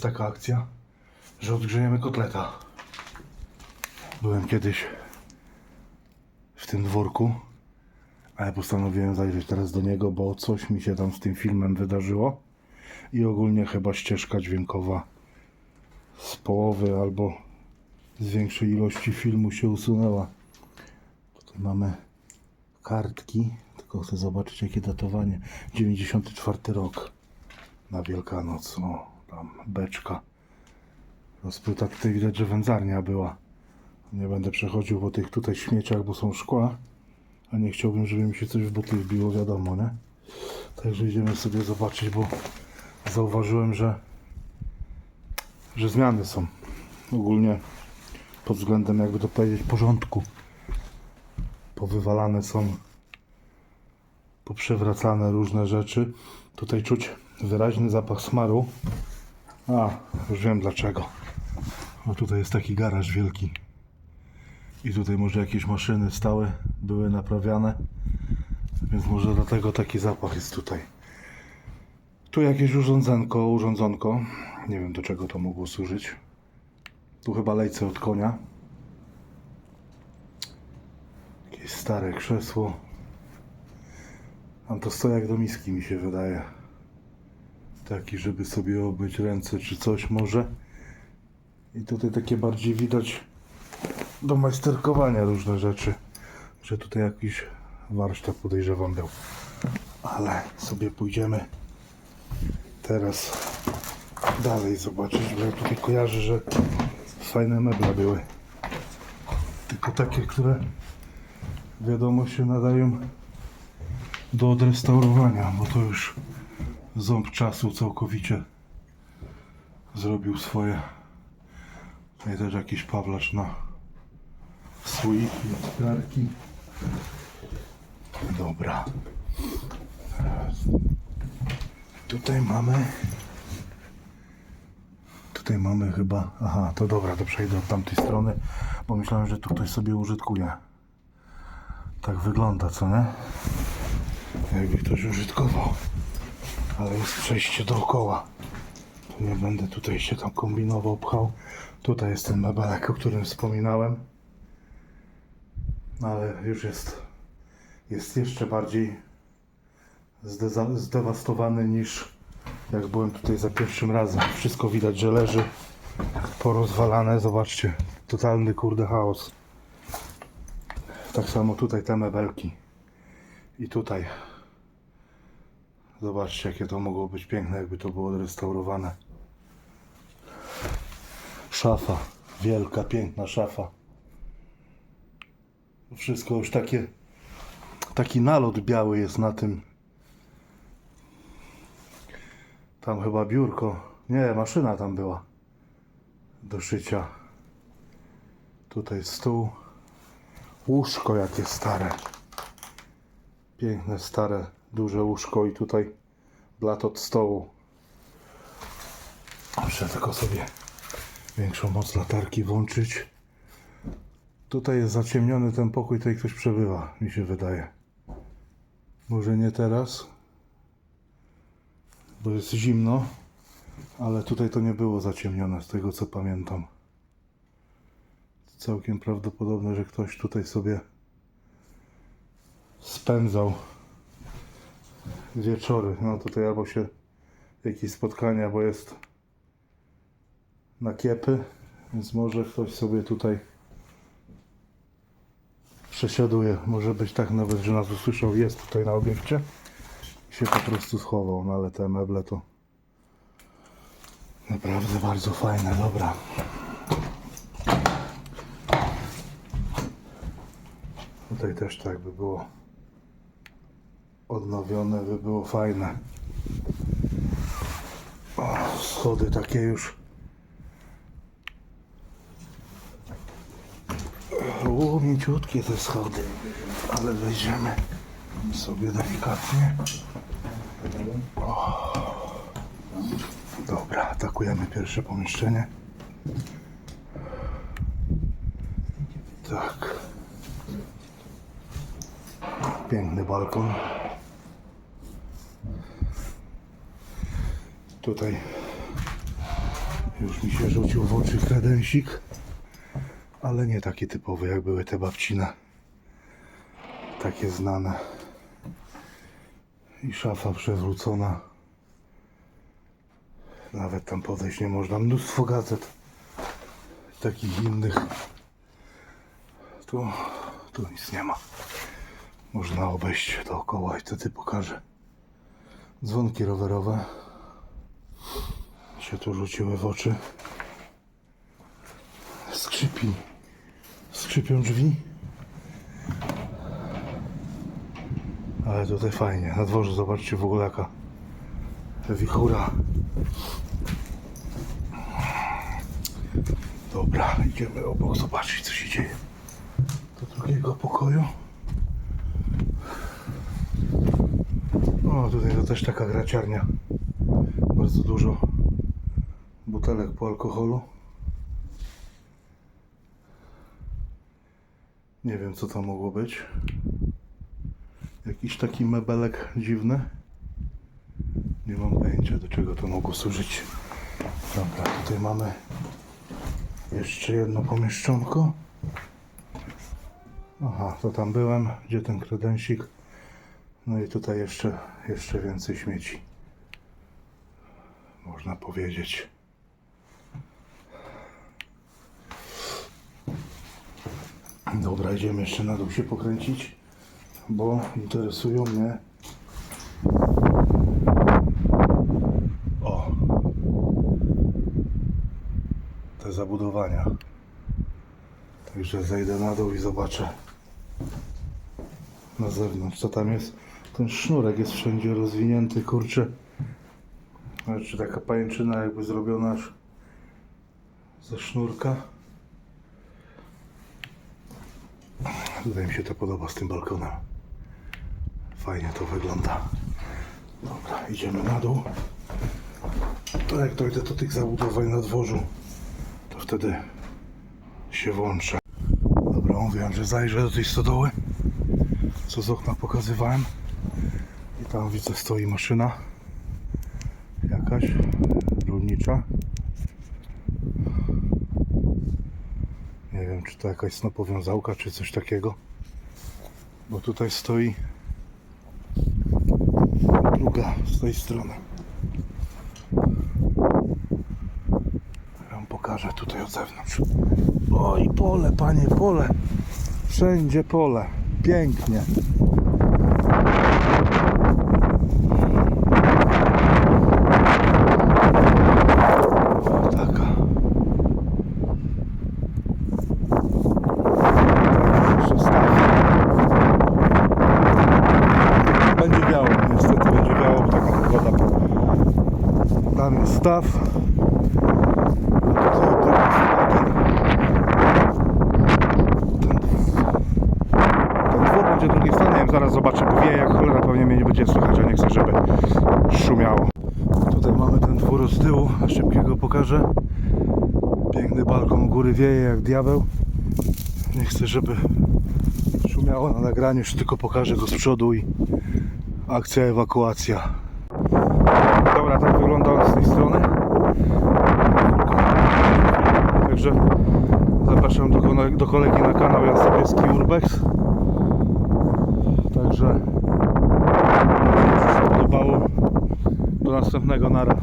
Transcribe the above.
taka akcja, że odgrzejemy kotleta. Byłem kiedyś w tym dworku, ale postanowiłem zajrzeć teraz do niego, bo coś mi się tam z tym filmem wydarzyło. I ogólnie chyba ścieżka dźwiękowa z połowy albo z większej ilości filmu się usunęła. Tutaj mamy kartki, tylko chcę zobaczyć jakie datowanie. 94 rok na Wielkanoc. O, tam beczka. Rozpryta tutaj widać, że wędzarnia była. Nie będę przechodził po tych tutaj śmieciach, bo są szkła. A nie chciałbym, żeby mi się coś w buty wbiło, wiadomo, nie? Także idziemy sobie zobaczyć, bo zauważyłem, że, że zmiany są. Ogólnie pod względem, jakby to powiedzieć, porządku. Powywalane są, poprzewracane różne rzeczy. Tutaj czuć wyraźny zapach smaru. A, już wiem dlaczego. Bo tutaj jest taki garaż wielki. I tutaj może jakieś maszyny stałe były naprawiane. Więc może dlatego taki zapach jest tutaj. Tu jakieś urządzenko, urządzonko. Nie wiem do czego to mogło służyć. Tu chyba lejce od konia. Jakieś stare krzesło. Tam to stojak do miski mi się wydaje. Taki, żeby sobie obmyć ręce czy coś może. I tutaj takie bardziej widać do majsterkowania różne rzeczy. Że tutaj jakiś warsztat podejrzewam był. Ale sobie pójdziemy teraz dalej zobaczyć, bo ja tutaj kojarzę, że fajne meble były. Tylko takie, które wiadomo się nadają do odrestaurowania, bo to już ząb czasu całkowicie zrobił swoje. Tutaj też jakiś pawlacz na słoiki, otwierarki. Dobra. Tutaj mamy. Tutaj mamy chyba. Aha, to dobra, to przejdę od tamtej strony, bo myślałem, że tu ktoś sobie użytkuje. Tak wygląda, co nie? Jakby ktoś użytkował. Ale jest przejście dookoła. To nie będę tutaj się tam kombinował, pchał. Tutaj jest ten mebelek, o którym wspominałem. No ale już jest. Jest jeszcze bardziej zdewastowany niż jak byłem tutaj za pierwszym razem. Wszystko widać, że leży porozwalane. Zobaczcie, totalny kurde chaos. Tak samo tutaj te mebelki. I tutaj. Zobaczcie, jakie to mogło być piękne, jakby to było odrestaurowane. Szafa. Wielka, piękna szafa. Wszystko już takie. Taki nalot biały jest na tym. Tam chyba biurko. Nie, maszyna tam była. Do szycia. Tutaj stół. Łóżko jakie stare. Piękne, stare, duże łóżko i tutaj blat od stołu. Muszę tylko sobie większą moc latarki włączyć. Tutaj jest zaciemniony ten pokój, tutaj ktoś przebywa, mi się wydaje. Może nie teraz, bo jest zimno, ale tutaj to nie było zaciemnione, z tego co pamiętam. Całkiem prawdopodobne, że ktoś tutaj sobie spędzał wieczory. No tutaj albo się jakieś spotkania, bo jest na kiepy, więc może ktoś sobie tutaj przesiaduje. Może być tak nawet, że nas usłyszał, jest tutaj na obiekcie i się po prostu schował, no ale te meble to naprawdę bardzo fajne, dobra. Tutaj też tak by było odnowione, by było fajne. O, schody takie już. O, mięciutkie te schody, ale wejdziemy sobie delikatnie. O. Dobra, atakujemy pierwsze pomieszczenie. Tak. Piękny balkon. Tutaj Już mi się rzucił w oczy kredensik, ale nie taki typowy jak były te babcine. Takie znane. I szafa przewrócona. Nawet tam podejść nie można. Mnóstwo gazet. Takich innych. Tu, tu nic nie ma. Można obejść dookoła i wtedy pokażę. Dzwonki rowerowe się tu rzuciły w oczy. Skrzypi. Skrzypią drzwi. Ale tutaj fajnie. Na dworze zobaczcie w ogóle jaka wichura. Dobra, idziemy obok zobaczyć co się dzieje. Do drugiego pokoju. O, tutaj to też taka graciarnia. Bardzo dużo butelek po alkoholu. Nie wiem co to mogło być. Jakiś taki mebelek dziwny. Nie mam pojęcia do czego to mogło służyć. Dobra, tutaj mamy jeszcze jedno pomieszczonko. Aha, to tam byłem. Gdzie ten kredensik? No i tutaj jeszcze, jeszcze więcej śmieci. Można powiedzieć. Dobra, idziemy jeszcze na dół się pokręcić, bo interesują mnie. O! Te zabudowania. Także zejdę na dół i zobaczę na zewnątrz, co tam jest. Ten sznurek jest wszędzie rozwinięty, kurczę. Znaczy taka pajęczyna jakby zrobiona ze sznurka. Tutaj mi się to podoba z tym balkonem. Fajnie to wygląda. Dobra, idziemy na dół. To jak dojdę do tych zabudowań na dworzu, to wtedy się włączę. Dobra, mówiłem, że zajrzę do tej stodoły, co z okna pokazywałem. I tam widzę stoi maszyna jakaś rolnicza. Nie wiem, czy to jakaś snopowiązałka, czy coś takiego. Bo tutaj stoi druga z tej strony. Wam pokażę tutaj od zewnątrz. O i pole, panie, pole. Wszędzie pole. Pięknie. O, taka. Jeszcze staw. Będzie biało, niestety będzie biało, bo taka pogoda. Tam jest staw. A tutaj od drugiej strony ten, ten dwór będzie drugiej strony, ja wiem, zaraz zobaczę, bo wieje jak cholera, pewnie mnie nie będzie słychać, a nie chcę, żeby szumiało. Tutaj mamy ten dwór z tyłu, a szybkiego pokażę. Piękny balkon góry wieje jak diabeł. Nie chcę, żeby szumiało na nagraniu, już tylko pokażę go z przodu i akcja ewakuacja. Dobra, tak wygląda on z tej strony. Także zapraszam do, do kolegi na kanał Jan Sobieski Urbex. Także podobało. Do następnego nara.